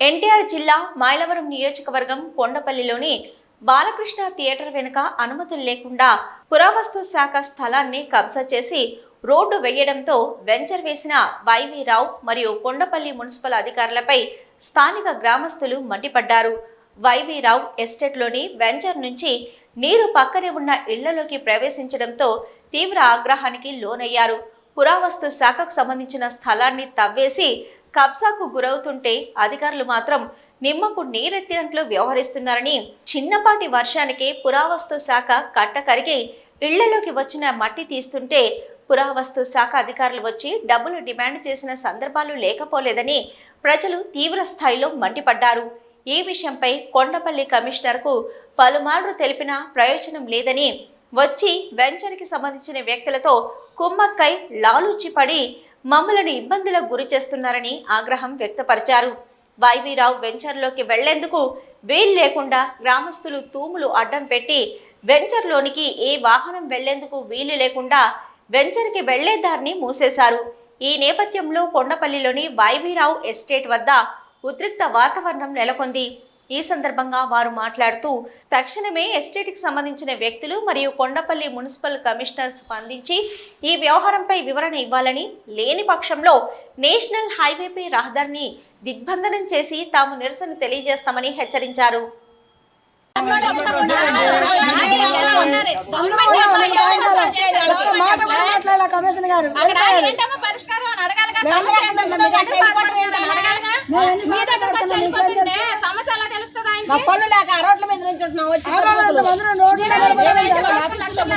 ఎన్టీఆర్ జిల్లా మైలవరం నియోజకవర్గం కొండపల్లిలోని బాలకృష్ణ థియేటర్ వెనుక అనుమతులు లేకుండా పురావస్తు శాఖ స్థలాన్ని కబ్జా చేసి రోడ్డు వేయడంతో వెంచర్ వేసిన వైవి రావు మరియు కొండపల్లి మున్సిపల్ అధికారులపై స్థానిక గ్రామస్తులు మండిపడ్డారు. వైవి రావు ఎస్టేట్లోని వెంచర్ నుంచి నీరు పక్కనే ఉన్న ఇళ్ళలోకి ప్రవేశించడంతో తీవ్ర ఆగ్రహానికి లోనయ్యారు. పురావస్తు శాఖకు సంబంధించిన స్థలాన్ని తవ్వేసి కబ్జాకు గురవుతుంటే అధికారులు మాత్రం నిమ్మకు నీరెత్తినట్లు వ్యవహరిస్తున్నారని చిన్నపాటి వర్షానికే పురావస్తు శాఖ కట్ట కరిగి ఇళ్ళలోకి వచ్చిన మట్టి తీస్తుంటే పురావస్తు శాఖ అధికారులు వచ్చి డబ్బులు డిమాండ్ చేసిన సందర్భాలు లేకపోలేదని ప్రజలు తీవ్ర స్థాయిలో మండిపడ్డారు. ఈ విషయంపై కొండపల్లి కమిషనర్కు పలుమార్లు తెలిపినా ప్రయోజనం లేదని వచ్చి వెంచర్కి సంబంధించిన వ్యక్తులతో కుమ్మక్కై లాలూచిపడి మమ్మలను ఇబ్బందులకు గురి చేస్తున్నారని ఆగ్రహం వ్యక్తపరిచారు. వైవీరావు వెంచర్లోకి వెళ్ళేందుకు వీలు లేకుండా గ్రామస్తులు తూములు అడ్డం పెట్టి వెంచర్లోనికి ఏ వాహనం వెళ్ళేందుకు వీలు లేకుండా వెంచర్కి వెళ్ళే దారిని మూసేశారు. ఈ నేపథ్యంలో కొండపల్లిలోని వైవీరావు ఎస్టేట్ వద్ద ఉద్రిక్త వాతావరణం నెలకొంది. ఈ సందర్భంగా వారు మాట్లాడుతూ తక్షణమే ఎస్టేట్కి సంబంధించిన వ్యక్తులు మరియు కొండపల్లి మున్సిపల్ కమిషనర్ స్పందించి ఈ వ్యవహారంపై వివరణ ఇవ్వాలని లేని పక్షంలో నేషనల్ హైవేపై రహదారిని దిగ్బంధనం చేసి తాము నిరసన తెలియజేస్తామని హెచ్చరించారు. పరిష్కారం అడగాలి మా పనులు లేక ఆ రోడ్ల మీద నుంచి ఉంటున్నాం వచ్చి ఆడవాళ్ళంత మందిలో రోడ్లు మీద ఏమైనా లక్షలు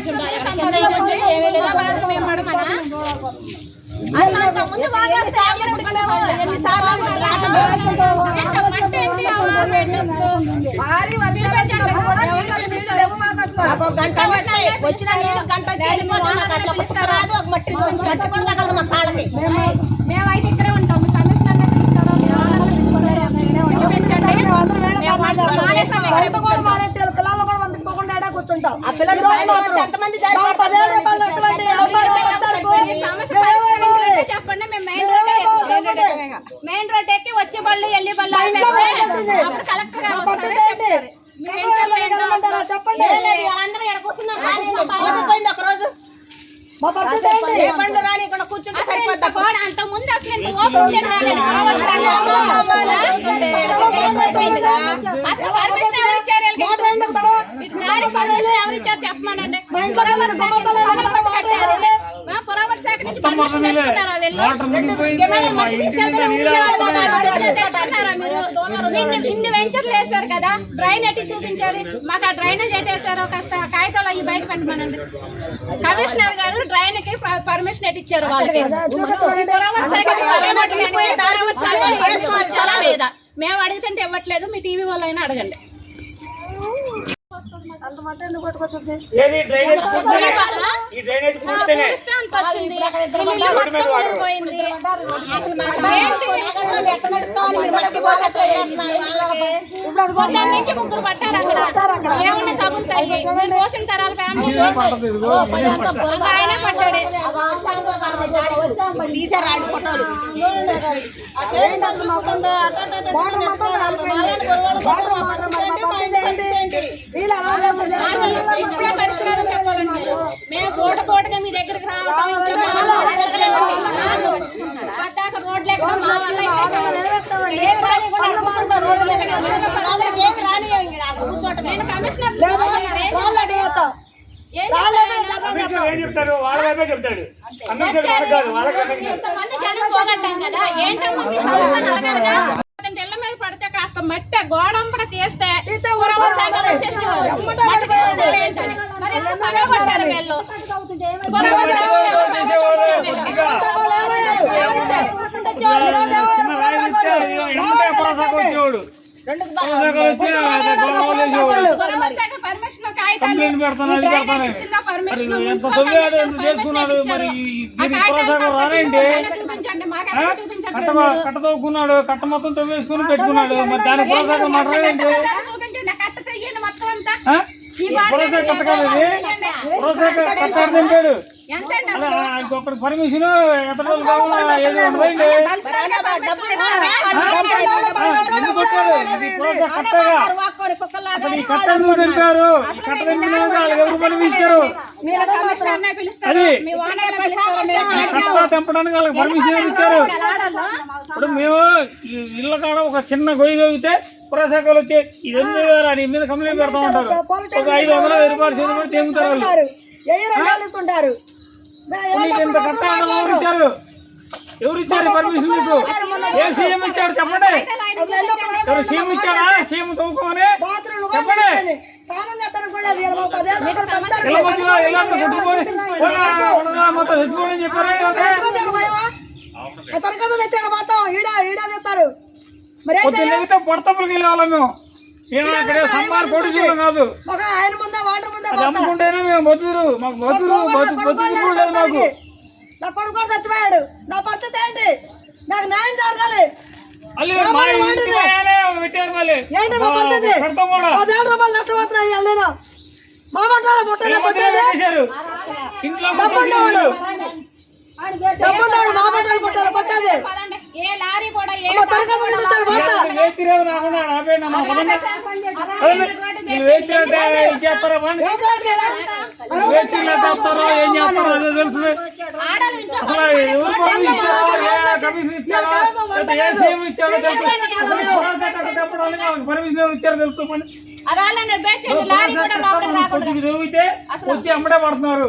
మెయిన్ రోడ్ ఎక్కి వచ్చే బళ్ళు వెళ్ళి బళ్ళు. అప్పుడు కలెక్టర్ గారు చెప్పండి అందరూ ఈడ కూర్చున్నాం. కానీ పోతే ఒక రోజు మా పరిస్థితి ఏంటి ఏ పండ్లు రాని ఇక్కడ కూర్చుంటే అంత ముందు అసలు ఇంత ఓపెన్ చేయడానికి అసలు పర్మిషన్ ఎవరు ఇచ్చారు వీళ్ళకి? మోటార్ ఎందుకు తడవ? ఇటు దారి పర్మిషన్ ఎవరు ఇచ్చారు చెప్పమనండి ఇన్ని వెంచర్లు వేశారు కదా డ్రైన్ ఎట్టి చూపించారు మాకు ఆ డ్రైనేజ్ ఎట్టి వేసారో కాస్త కాగితాలు అవి బయట పెట్టమనండి. కమిషనర్ గారు డ్రైన్కి పర్మిషన్ ఎట్టి ఇచ్చారు వాళ్ళకి? లేదా? మేము అడుగుతుంటే ఇవ్వట్లేదు మీ టీవీ వాళ్ళైనా అడగండి అంత మట్టి ఎందుకు పట్టుకొచ్చింది ఏది డ్రైనేజ్? ఈ డ్రైనేజ్ నుంచి ముగ్గురు పట్టారు అక్కడ. ఏమన్నా తగులుతాయి? మీరు పోషణ తరాల ఫ్యామిలీ ఆయనే పట్టాడు తీసారు ఆడి ఫోటోలు. వాటర్ మొత్తం. వాటర్ వాటర్ మరి మా పరిస్థితి ఏంటి వీళ్ళు అలా లేకుండా అసలు ఇప్పుడే పరిష్కారం చెప్పాలండి మీరు మేము పూట పూటగా మీ దగ్గరికి రావడం ఇంకా మా వల్ల అయితే పద్దాక రోడ్లు ఎక్కడ మా వల్ల అయితే కాదు. ఏమి రాని కూర్చోటమే నేను కమిషనర్ లేదు చూస్తున్నాను. ఏం వాళ్ళు అడిగిపోతాం ఏం రాలేదు చెప్తాను? కమిషనర్ ఏం చెప్తారు వాళ్ళ వైపే చెప్తాడు ఇళ్ళ మీద పడితే కాస్త మట్టి గోడంపడ తీస్తే మరి. చేసుకున్నాడు ఇచ్చారు. మరి రానండి కట్ట. కట్ట తవ్వుకున్నాడు కట్ట మొత్తం తవ్వేసుకుని పెట్టుకున్నాడు మరి దానికి పురసకు మాట్లాడేంటి కట్ట చూపించండి కట్ట తీయండి మొత్తం అంతా ఆ? ఈ బాడ పురస కట్ట కాదు ఇది పురస కట్టాడు దింపాడు? ఎంత అండి అలా ఇంకొకటి పర్మిషన్ ఎంత రోజులు కావాలా ఏదో ఉండదండి బలిసినారుగా పర్మిషన్ ఇస్తారా? ఎందుకు కొట్టాడు ఇది పురస కట్టగా వాక్కోని కుక్కల్లాగా అసలు ఈ కట్ట ఎందుకు దింపారు. ఈ కట్ట దింపిన వాళ్ళకి ఎవరు పర్మిషన్ ఇచ్చారు? అది. కట్ట తెంపడానికి వాళ్ళకి పర్మిషన్ ఇచ్చారు? ఇప్పుడు మేము ఇళ్ళ కాడ ఒక చిన్న గొయ్యి తవ్వితే పురశాఖలు వచ్చి ఇది ఎందుకు వేరా నీ మీద కంప్లైంట్ పెడతా ఉంటారు. ఒక ఐదు వందలు వెయ్యి రూపాయలు చేతి కూడా తెంగుతారు వాళ్ళు. వేలుకుంటారు నీకు ఇంత ఎవరు ఇచ్చారు? ఎవరు ఇచ్చారు? పర్మిషన్ మీకు? ఏ సీఎం ఇచ్చాడు చెప్పండి. ఎవరు సీఎం ఇచ్చాడా. సీఎం తవ్వుకోమని చెప్పండి. మొత్తం చచ్చిపోవడం చెప్పారు. మొత్తం? ఈడ మరి ఏం పొద్దున్న చేయాలి? లేకపోతే పొడతప్పులకి వెళ్ళేవాళ్ళం మేము. మేము అక్కడ సంబార్ కొడుకున్నాం కాదు. ఒక ఆయన ముందా వాటర్ ముందా అది అమ్ముకుంటేనే మేము బతురు మాకు బతురు బతు బతుకు లేదు మాకు. నా కొడుకు కూడా చచ్చిపోయాడు. నా పరిస్థితి ఏంటి? నాకు న్యాయం జరగాలి. ఏంటి మా పరిస్థితి? పదివేల రూపాయలు నష్టపోతున్నా ఇవాళ నేను. మా మధ్యలో పెట్టేశారు. ఇంట్లో చదివితే వచ్చి అమ్మడే పడుతున్నారు.